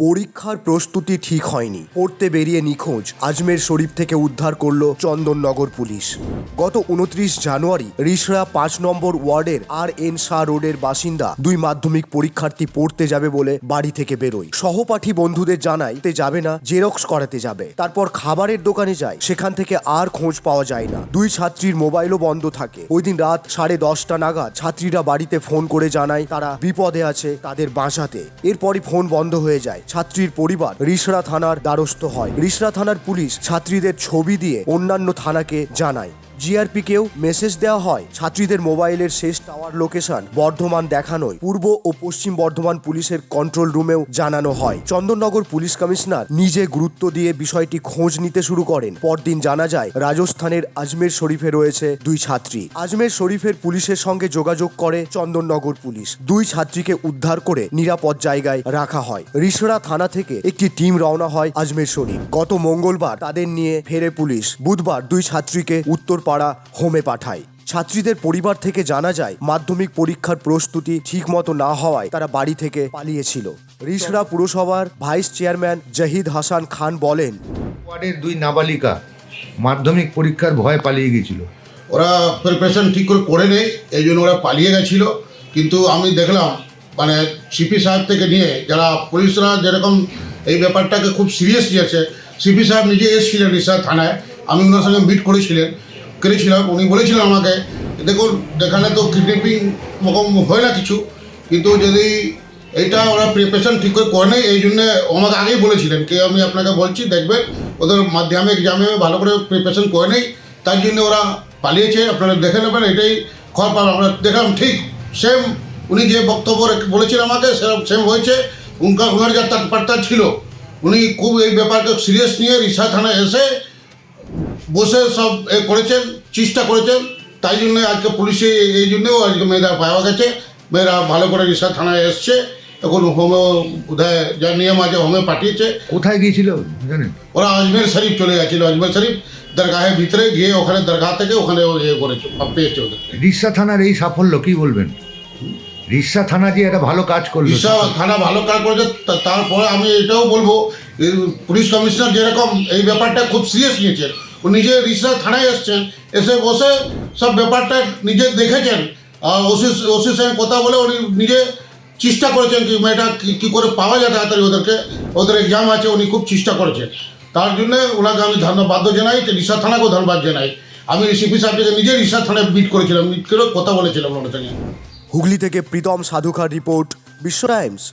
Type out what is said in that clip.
পরীক্ষার প্রস্তুতি ঠিক হয়নি। পড়তে বেরিয়ে নিখোঁজ, আজমের শরীফ থেকে উদ্ধার করল চন্দননগর পুলিশ। গত উনত্রিশ জানুয়ারি রিসরা পাঁচ নম্বর ওয়ার্ডের আর এন শাহ রোডের বাসিন্দা দুই মাধ্যমিক পরীক্ষার্থী পড়তে যাবে বলে বাড়ি থেকে বেরোয়। সহপাঠী বন্ধুদের জানায়, তে যাবে না, জেরক্স করাতে যাবে। তারপর খাবারের দোকানে যায়। সেখান থেকে আর খোঁজ পাওয়া যায় না। দুই ছাত্রীর মোবাইলও বন্ধ থাকে। ওই দিন রাত সাড়ে দশটা নাগাদ ছাত্রীরা বাড়িতে ফোন করে জানায়, তারা বিপদে আছে, তাদের বাঁচাতে। এরপরই ফোন বন্ধ হয়ে যায়। ছাত্রীর পরিবার রিসরা থানার দ্বারস্থ হয়। রিসরা থানার পুলিশ ছাত্রীদের ছবি দিয়ে অন্যান্য থানাকে জানায়। জিআরপিকেও মেসেজ দেওয়া হয়। ছাত্রীদের মোবাইলের শেষ টাওয়ার লোকেশন বর্ধমান দেখানোয়। পূর্ব ও পশ্চিম বর্ধমান পুলিশের কন্ট্রোল রুমেও জানানো হয়। চন্দননগর পুলিশ কমিশনার নিজে গুরুত্ব দিয়ে বিষয়টি খোঁজ নিতে শুরু করেন। পরদিন জানা যায়, রাজস্থানের আজমের শরীফে রয়েছে দুই ছাত্রী। আজমের শরীফের পুলিশের সঙ্গে যোগাযোগ করে চন্দননগর পুলিশ। দুই ছাত্রীকে উদ্ধার করে নিরাপদ জায়গায় রাখা হয়। রিসরা থানা থেকে একটি টিম রওনা হয় আজমের শরীফ। গত মঙ্গলবার তাদের নিয়ে ফেরে পুলিশ। বুধবার দুই ছাত্রীকে উত্তরপাড়া হোমে পাঠায়। ছাত্রীদের পরিবার থেকে জানা যায় মাধ্যমিক পরীক্ষার প্রস্তুতি ঠিকমতো না হওয়ায় তারা বাড়ি থেকে পালিয়েছিল। রিসরা পুরসভার ভাইস চেয়ারম্যান জাহিদ হাসান খান বলেন ওয়ার্ডের দুই নাবালিকা মাধ্যমিক পরীক্ষার ভয়ে পালিয়ে গেছিল ওরা প্রিপারেশন ঠিক করে করে নেই এই জন্য ওরা পালিয়ে গেছিল। কিন্তু আমি দেখলাম মানে সিপি সাহেব থেকে নিয়ে যারা পুলিশরা যেরকম এই ব্যাপারটাকে খুব সিরিয়াস নিয়েছে সিপি সাহেব নিজে এসেছিলেন রিসা থানায় আমি ওনার সঙ্গে মিট করেছিলেন। করেছিলাম, উনি বলেছিলেন আমাকে, দেখুন, এখানে তো কিডন্যাপিং রকম হয় না কিছু, কিন্তু যদি এটা ওরা প্রিপারেশন ঠিক করে করে নেই এই জন্যে আমাকে আগেই বলেছিলেন কি আমি আপনাকে বলছি, দেখবেন, ওদের মাধ্যমিক এক্সামে ভালো করে প্রিপারেশন করে নেই তার জন্য ওরা পালিয়েছে, আপনারা দেখে নেবেন, এটাই খবর পাবেন আমরা দেখলাম ঠিক সেম উনি যে বক্তব্য বলেছিলেন আমাকে সেরকম সেম হয়েছে উনকা ওনার যা তৎপরতা ছিল। উনি খুব এই ব্যাপারকে সিরিয়াস নিয়ে রিসা থানায় এসে বসে সব এ করেছেন চেষ্টা করেছেন তাই জন্য আজকে পুলিশে এই জন্যেও আজকে মেয়েরা পাওয়া গেছে। মেয়েরা ভালো করে রিসা থানায় এসছে। এখন হোমে বোধহয় যা নিয়ম আছে হোমে পাঠিয়েছে। কোথায় গিয়েছিল জানেন? ওরা আজমের শরীফ চলে গেছিল আজমের শরীফ দরগাহের ভিতরে গিয়ে ওখানে দরগাহ থেকে ওখানে ও ইয়ে করেছে পেয়েছে ওদের। রিসা থানার এই সাফল্য কি বলবেন? রিসা থানা যে একটা ভালো কাজ করল। ঈশা থানা ভালো কাজ করেছে তারপরে আমি এটাও বলব পুলিশ কমিশনার যেরকম এই ব্যাপারটা খুব সিরিয়াস নিয়েছেন ও নিজে রিসা থানায় এসছেন, এসে বসে সব ব্যাপারটা নিজে দেখেছেন। ওসি ওসির সঙ্গে কথা বলে উনি নিজে চেষ্টা করেছেন কি মেয়েটা কী কী করে পাওয়া যায় তাড়াতাড়ি ওদেরকে। ওদের এক্সাম আছে, উনি খুব চেষ্টা করেছেন। তার জন্য ওনাকে আমি ধন্যবাদ জানাই রিসা থানাকেও ধন্যবাদ জানাই। আমি সিপি সাহেবকে নিজে রিসা থানায় মিট করেছিলাম মিট করে কথা বলেছিলাম ওনার সঙ্গে। হুগলি থেকে প্রীতম সাধুকার রিপোর্ট, বিশ্ব টাইমস।